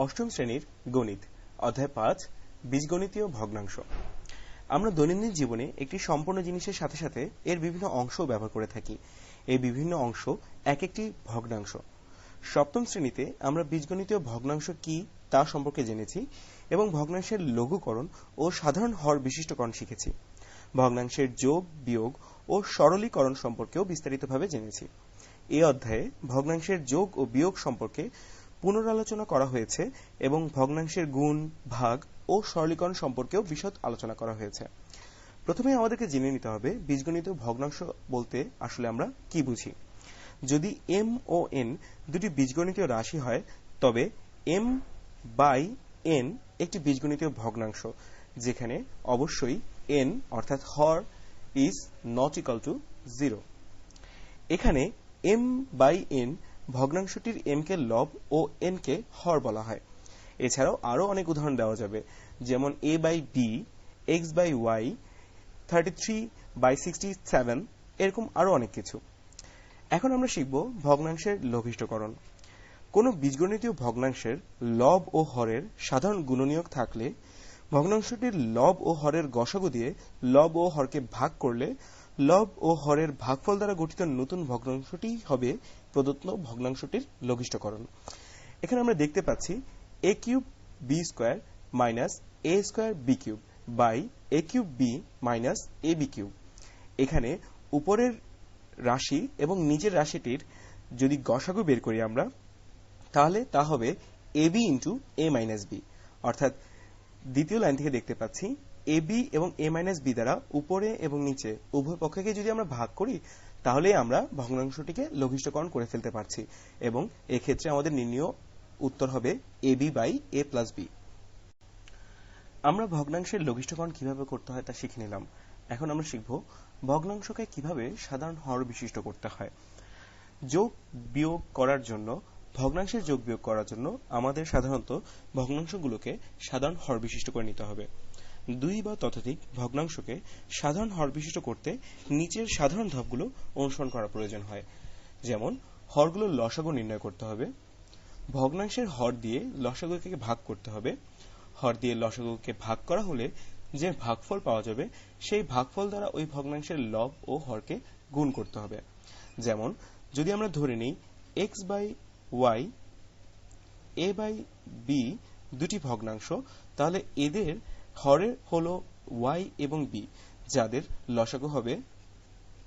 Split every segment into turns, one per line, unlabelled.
অষ্টম শ্রেণির গণিত, অধ্যায় পাঁচ, বীজগণিতীয় ভগ্নাংশ। আমরা দৈনন্দিন জীবনে একটি সম্পূর্ণ জিনিসের সাথে সাথে এর বিভিন্ন অংশও ব্যবহার করে থাকি। এই বিভিন্ন অংশ এক একটি ভগ্নাংশ। সপ্তম শ্রেণীতে আমরা বীজগণিতীয় ভগ্নাংশ কি তা সম্পর্কে জেনেছি এবং ভগ্নাংশের লঘুকরণ ও সাধারণ হর বিশিষ্টকরণ শিখেছি। ভগ্নাংশের যোগ, বিয়োগ ও সরলীকরণ সম্পর্কেও বিস্তারিতভাবে জেনেছি। এই অধ্যায়ে ভগ্নাংশের যোগ ও বিয়োগ সম্পর্কে পুনরালোচনা করা হয়েছে এবং ভগ্নাংশের গুণ, ভাগ ও সরলীকরণ সম্পর্কেও বিশদ আলোচনা করা হয়েছে। প্রথমে আমাদেরকে জেনে নিতে হবে বীজগণিত ভগ্নাংশ বলতে আসলে আমরা কি বুঝি। যদি এম ও এন দুটি বীজগণিতীয় রাশি হয়, তবে এম বাই এন একটি বীজগণিতীয় ভগ্নাংশ, যেখানে অবশ্যই এন অর্থাৎ হর is not equal to zero এখানে এম বাই এন ভগ্নাংশটির এম কে লব ও এন কে হর বলা হয়। এছাড়াও আরও অনেক উদাহরণ দেওয়া যাবে। যেমন A by B X by Y thirty three by sixty seven এরকম আরও অনেক কিছু। এখন আমরা শিখব ভগ্নাংশের লঘিষ্ঠকরণ। কোন বীজগণিতীয় ভগ্নাংশের লব ও হরের সাধারণ গুণনীয়ক থাকলে, ভগ্নাংশটির লব ও হরের গসাগু দিয়ে লব ও হরকে ভাগ করলে লব ও হরের ভাগফল দ্বারা গঠিত নতুন ভগ্নাংশটি হবে প্রদত্ত ভগ্নাংশটির লঘিষ্ঠকরণ। এখানে আমরা দেখতে পাচ্ছি A cube B square minus A square B cube by A cube B minus A B cube. এখানে উপরের রাশি এবং নিচের রাশিটির যদি গসাগু বের করি আমরা, তাহলে তা হবে A B into A minus B অর্থাৎ দ্বিতীয় লাইন থেকে দেখতে পাচ্ছি এ বি এবং এ মাইনাস বি দ্বারা উপরে এবং নিচে উভয় পক্ষকে যদি আমরা ভাগ করি তাহলে আমরা ভগ্নাংশটিকে লঘিষ্ঠকরণ করে ফেলতে পারছি এবং এক্ষেত্রে আমাদের নির্ণীয় উত্তর হবে A B by A plus B আমরা ভগ্নাংশের লঘিষ্ঠকরণ কীভাবে করতে হয় তা শিখে নিলাম। এখন আমরা শিখব ভগ্নাংশকে কীভাবে সাধারণ হর বিশিষ্ট করতে হয়। যোগ বিয়োগ করার জন্য, ভগ্নাংশের যোগ বিয়োগ করার জন্য আমাদের সাধারণত ভগ্নাংশগুলোকে সাধারণ হর বিশিষ্ট করে নিতে হবে। দুই বা ততোধিক ভগ্নাংশকে সাধারণ হর বিশিষ্ট করতে নিচের সাধারণ ধাপগুলো অনুসরণ করা প্রয়োজন হয়। যেমন, হরগুলো লসাগু নির্ণয় করতে হবে। ভগ্নাংশের হর দিয়ে লসাগুকে ভাগ করতে হবে। হর দিয়ে লসাগুকে ভাগ করা হলে যে ভাগফল পাওয়া যাবে, সেই ভাগফল দ্বারা ওই ভগ্নাংশের লব ও হরকে গুণ করতে হবে। যেমন, যদি আমরা ধরে নিই X by Y A by B দুটি ভগ্নাংশ, তাহলে এদের হরের হল ওয়াই এবং বি, যাদের লসাগু হবে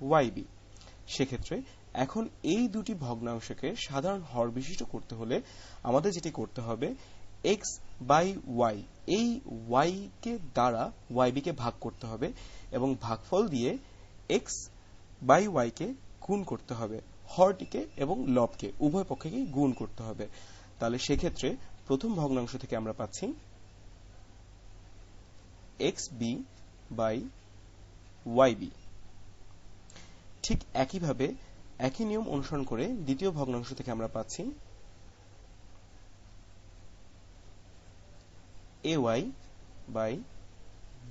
ওয়াই বি। সেক্ষেত্রে এখন এই দুটি ভগ্নাংশকে সাধারণ হর বিশিষ্ট করতে হলে আমাদের যেটি করতে হবে এক্স বাই ওয়াই। এই ওয়াই কে দ্বারা ওয়াই বি কে ভাগ করতে হবে এবং ভাগফল দিয়ে এক্স বাই ওয়াই কে গুণ করতে হবে। হরটিকে এবং লবকে, উভয় পক্ষকে গুণ করতে হবে। তাহলে সেক্ষেত্রে প্রথম ভগ্নাংশ থেকে আমরা পাচ্ছি বি বাই বি ঠিক একইভাবে একই নিয়ম অনুসরণ করে দ্বিতীয় ভগ্নাংশ থেকে আমরা পাচ্ছি ওয়াই বাই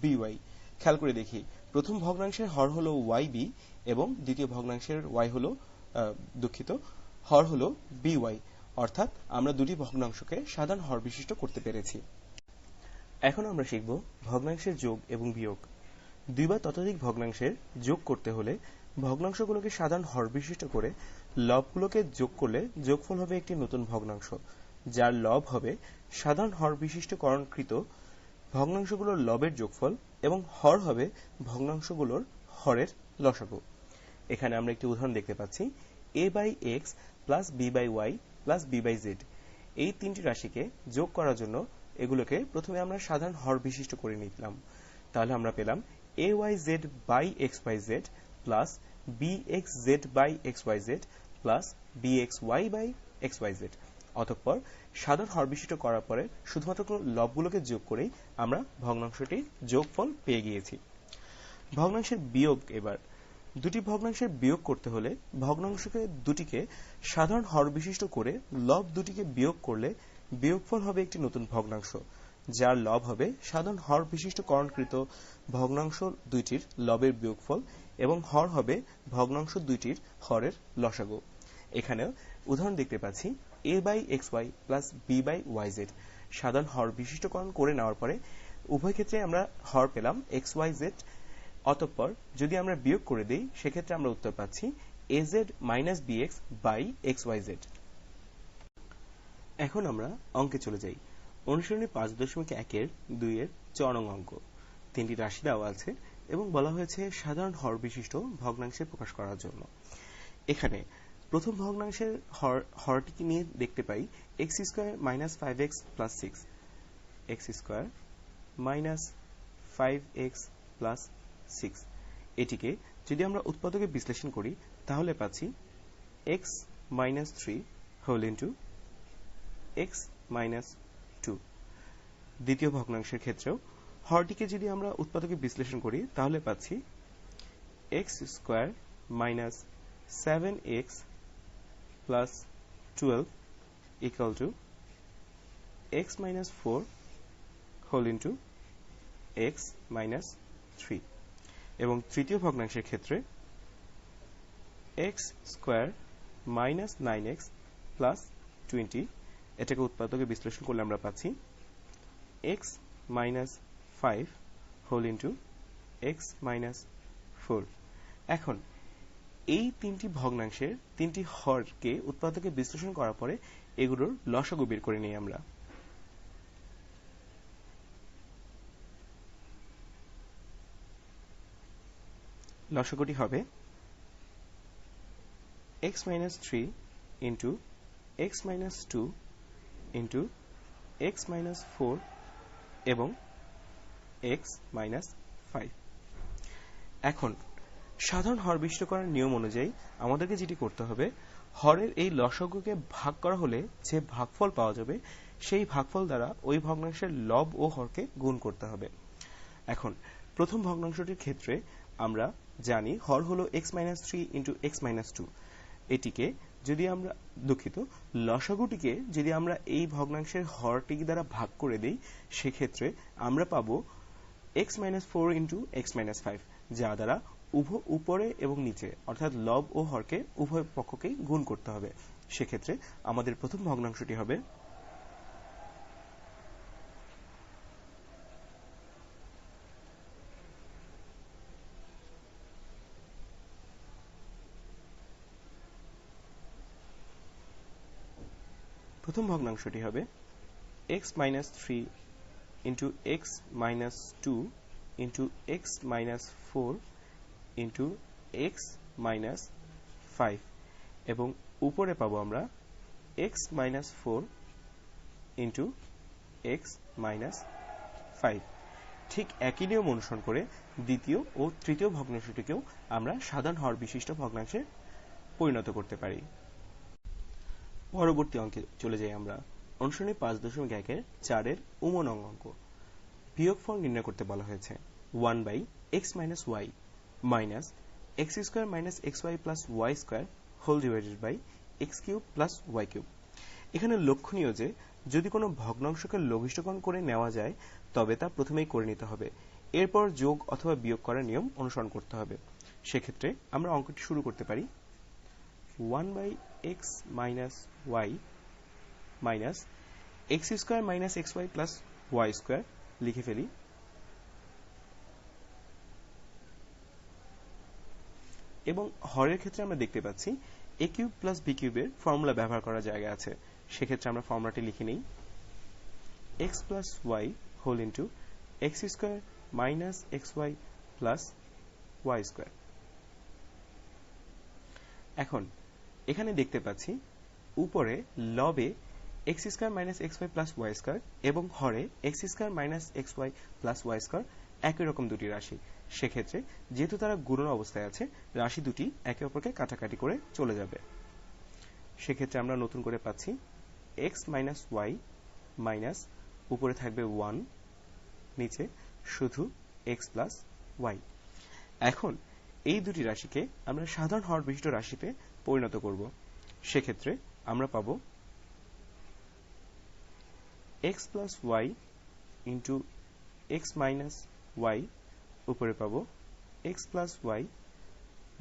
বি ওয়াই খেয়াল করে দেখি, প্রথম ভগ্নাংশের হর হলো বি এবং দ্বিতীয় ভগ্নাংশের ওয়াই হলো দুঃখিত, হর হলো বি ওয়াই অর্থাৎ আমরা দুটি ভগ্নাংশকে সাধারণ হর বিশিষ্ট করতে পেরেছি। এখন আমরা শিখব ভগ্নাংশের যোগ এবং বিয়োগ। দুই বা ততোধিক ভগ্নাংশের যোগ করতে হলে ভগ্নাংশগুলোকে সাধারণ হর বিশিষ্ট করে লবগুলোকে যোগ করলে যোগফল হবে একটি নতুন ভগ্নাংশ। যার লব হবে সাধারণ হর বিশিষ্টকরণকৃত ভগ্নাংশগুলোর লবের যোগফল এবং হর হবে ভগ্নাংশগুলোর হরের লসাগু। এখানে আমরা একটি উদাহরণ দেখতে পাচ্ছি। A by X plus B by Y plus B by Z এই তিনটি রাশিকে যোগ করার জন্য এগুলোকে প্রথমে আমরা সাধারণ হর বিশিষ্ট করে নিলাম। তাহলে আমরা পেলাম A Y Z by X Y Z plus B X Z by X Y Z plus B X Y by X Y Z অতঃপর সাধারণ হর বিশিষ্ট করার পরে শুধুমাত্র লবগুলোকে যোগ করেই আমরা ভগ্নাংশটির যোগফল পেয়ে গিয়েছি। ভগ্নাংশের বিয়োগ এবার। দুটি ভগ্নাংশের বিয়োগ করতে হলে ভগ্নাংশকে দুটিকে সাধারণ হর বিশিষ্ট করে লব দুটিকে বিয়োগ করলে বিয়োগফল হবে একটি নতুন ভগ্নাংশ, যার লব হবে সাধারণ হর বিশিষ্ট করণকৃত ভগ্নাংশ দুইটির লবের বিয়োগফল এবং হর হবে ভগ্নাংশ দুইটির হরের লসাগু। এখানেও উদাহরণ দেখতে পাচ্ছি A by X Y plus B by Y Z সাধারণ হর বিশিষ্টকরণ করে নেওয়ার পরে উভয় ক্ষেত্রে আমরা হর পেলাম এক্স ওয়াই জেড অতঃপর যদি আমরা বিয়োগ করে দিই, সেক্ষেত্রে আমরা উত্তর পাচ্ছি A Z minus B X by X Y Z এখন আমরা অঙ্কে চলে যাই। অনুসরণী পাঁচ দশমিক একের দুইয়ের চরং অঙ্ক। তিনটি রাশি দেওয়া আছে এবং বলা হয়েছে সাধারণ হর বিশিষ্ট ভগ্নাংশে প্রকাশ করার জন্য। এখানে প্রথম ভগ্নাংশের হর, হরটিকে নিয়ে দেখতে পাই। X square minus five X plus six. X square minus five X plus six. এটিকে যদি আমরা উৎপাদকে বিশ্লেষণ করি, তাহলে পাচ্ছি X minus three whole into X minus two দ্বিতীয় ভগ্নাংশের ক্ষেত্রেও, হরটিকে যদি আমরা উৎপাদকে বিশ্লেষণ করি, তাহলে পাচ্ছি X square minus seven X plus twelve equal to X minus four whole into X minus three এবং তৃতীয় ভগ্নাংশের ক্ষেত্রে X square minus nine X plus twenty এটাকে উৎপাদকে বিশ্লেষণ করলে আমরা পাচ্ছি X minus five whole into X minus four এখন, এই তিনটি ভগ্নাংশের তিনটি হরকে উৎপাদকে বিশ্লেষণ করার পরে এগুলোর লসাগু বের করে নিই আমরা। লসাগুটি হবে x minus 3 into x minus 2 into x minus 4 এবং এক্স মাইনাস ফাইভ এখন, সাধারণ হর বিশিষ্ট করার নিয়ম অনুযায়ী আমাদেরকে যেটি করতে হবে, হরের এই লসগকে ভাগ করা হলে যে ভাগফল পাওয়া যাবে, সেই ভাগফল দ্বারা ওই ভগ্নাংশের লব ও হরকে গুণ করতে হবে। এখন, প্রথম ভগ্নাংশটির ক্ষেত্রে আমরা জানি হর হলো X minus three into X minus two এটিকে যদি আমরা দুঃখিত, লসাগুটিকে যদি আমরা এই ভগ্নাংশের হরটি দ্বারা ভাগ করে দেই, সেক্ষেত্রে আমরা পাবো X minus four into X minus five যা দ্বারা উভয় উপরে এবং নিচে, অর্থাৎ লব ও হরকে উভয় পক্ষকেই গুণ করতে হবে। সেক্ষেত্রে আমাদের প্রথম ভগ্নাংশটি হবে প্রথম ভগ্নাংশটি হবে x minus three into X minus two into X minus four into X minus five এবং উপরে পাবো আমরা X minus four into X minus five ঠিক একই নিয়ম অনুসরণ করে দ্বিতীয় ও তৃতীয় ভগ্নাংশটিকেও আমরা সাধারণ হর বিশিষ্ট ভগ্নাংশে পরিণত করতে পারি। পরবর্তী অঙ্কে চলে যাই আমরা। অনুসরণী পাঁচ দশমিক একের চারের উমন অঙ্ক। বিয়োগ বিয়োগফল নির্ণয় করতে বলা হয়েছে। One by X minus Y minus X square minus X Y plus Y square whole divided by X cube plus Y cube. এখানে লক্ষণীয় যে, যদি কোনো ভগ্নাংশকে লঘিষ্ঠকরণ করে নেওয়া যায়, তবে তা প্রথমেই করে নিতে হবে। এরপর যোগ অথবা বিয়োগ করার নিয়ম অনুসরণ করতে হবে। সেক্ষেত্রে আমরা অঙ্কটি শুরু করতে পারি। One by X minus Y minus X square minus X Y plus Y square লিখে ফেলি। এবং হরের ক্ষেত্রে আমরা দেখতে পাচ্ছি এ কিউব প্লাস বি কিউবের ফর্মুলা ব্যবহার করার জায়গা আছে। সেক্ষেত্রে আমরা ফর্মুলাটি লিখে নিই। X plus Y whole into X square minus X Y plus Y square এখন এখানে দেখতে পাচ্ছি, উপরে লবে X square minus X Y plus Y square এবং হরে X square minus X Y plus Y square একই রকম দুটি রাশি। সেক্ষেত্রে যেহেতু তারা গুণন অবস্থায় আছে, রাশি দুটি একে অপরকে কাটাকাটি করে চলে যাবে। সেক্ষেত্রে আমরা নতুন করে পাচ্ছি এক্স মাইনাস ওয়াই মাইনাস উপরে থাকবে ওয়ান নিচে শুধু এক্স প্লাস ওয়াই এখন এই দুটি রাশিকে আমরা সাধারণ হর বিশিষ্ট রাশিতে পরিণত করব, সেক্ষেত্রে আমরা পাব X plus Y into X minus Y উপরে পাব X plus Y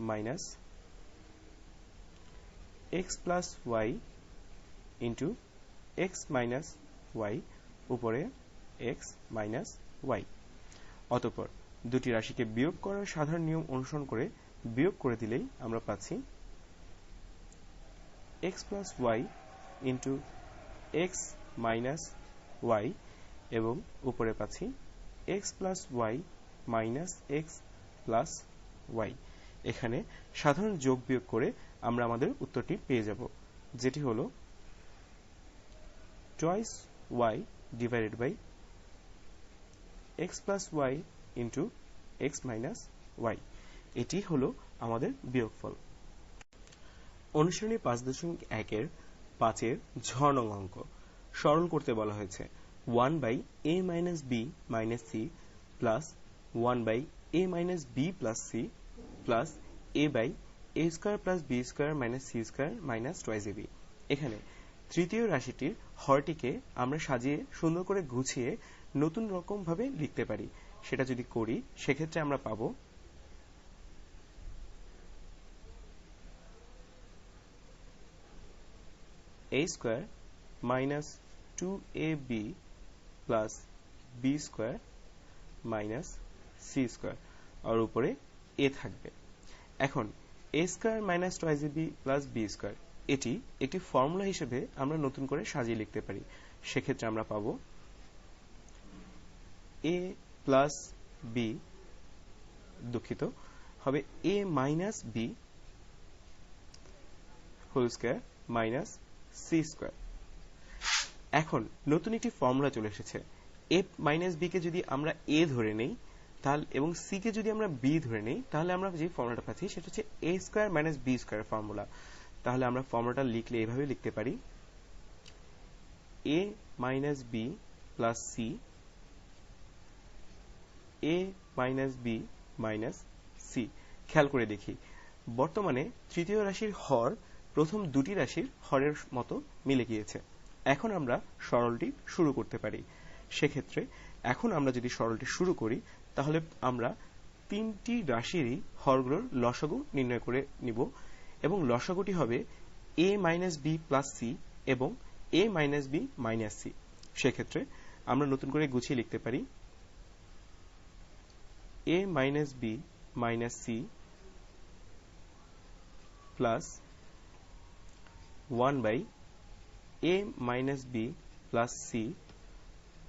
minus X plus Y into X minus Y উপরে এক্স মাইনাস ওয়াই অতঃপর দুটি রাশিকে বিয়োগ করার সাধারণ নিয়ম অনুসরণ করে বিয়োগ করে দিলেই আমরা পাচ্ছি X plus Y into X minus Y এবং উপরে পাচ্ছি X plus Y minus X plus Y এখানে সাধারণ যোগ বিয়োগ করে আমরা আমাদের উত্তরটি পেয়ে যাব, যেটি হলো twice Y divided by X plus Y into X minus Y এটি হলো আমাদের বিয়োগফল। অনুশীলনী পাঁচ দশমিক একের পাঁচের ঝ নং অঙ্ক সরল করতে বলা হয়েছে। One by A minus B minus C plus one by A minus B plus C plus A by A square plus B square minus C square minus twice A B এখানে তৃতীয় রাশিটির হরটিকে আমরা সাজিয়ে সুন্দর করে গুছিয়ে নতুন রকমভাবে লিখতে পারি। সেটা যদি করি, সেক্ষেত্রে আমরা পাবো a square minus 2ab plus b square minus c square আর উপরে a থাকবে এখন a square minus twice ab plus b square এটি একটি ফর্মুলা হিসেবে আমরা নতুন করে সাজিয়ে লিখতে পারি সেক্ষেত্রে আমরা পাবো a প্লাস b দুঃখিত হবে a minus b whole square minus C square এখন নতুন একটি ফর্মুলা চলে এসেছে। এ মাইনাস বি কে যদি আমরা এ ধরে নেই, তাহলে, এবং সি কে যদি আমরা বি ধরে নেই, তাহলে আমরা যে ফর্মুলাটা পাচ্ছি, সেটা হচ্ছে A square minus B square formula তাহলে আমরা ফর্মুলাটা লিখলে এভাবে লিখতে পারি। A minus B plus C A minus B minus C খেয়াল করে দেখি, বর্তমানে তৃতীয় রাশির হর প্রথম দুটি রাশির হরের মতো মিলে গিয়েছে। এখন আমরা সরলটি শুরু করতে পারি। সেক্ষেত্রে এখন আমরা যদি সরলটি শুরু করি, তাহলে আমরা তিনটি রাশিরই হরগুলোর লসাগু নির্ণয় করে নিব এবং লসাগুটি হবে A minus B plus C এবং A minus B minus C সেক্ষেত্রে আমরা নতুন করে গুছিয়ে লিখতে পারি A minus B minus C plus 1 by a minus b plus c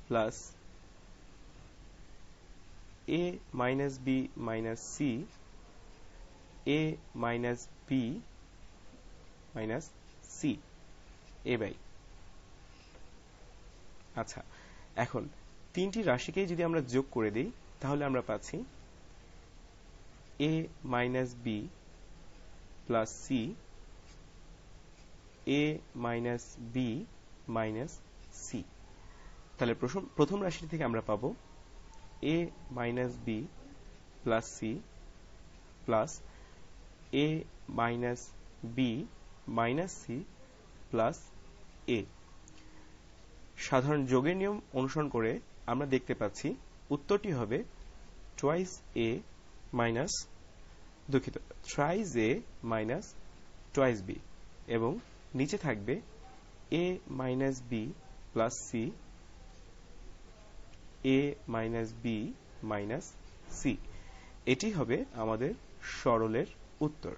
plus a minus b minus c a minus b minus c a by আচ্ছা এখন তিনটি রাশিকে যদি আমরা যোগ করে দিই তাহলে আমরা পাচ্ছি a minus b plus c a minus B minus C তাহলে প্রথম রাশি থেকে আমরা পাবো A minus B plus C plus A minus B minus C plus A সাধারণ যোগের নিয়ম অনুসরণ করে আমরা দেখতে পাচ্ছি, উত্তরটি হবে টুয়াইস এ মাইনাস দুঃখিত thrice A minus twice B এবং নিচে থাকবে A minus B plus C A minus B minus C এটি হবে আমাদের সরলের উত্তর।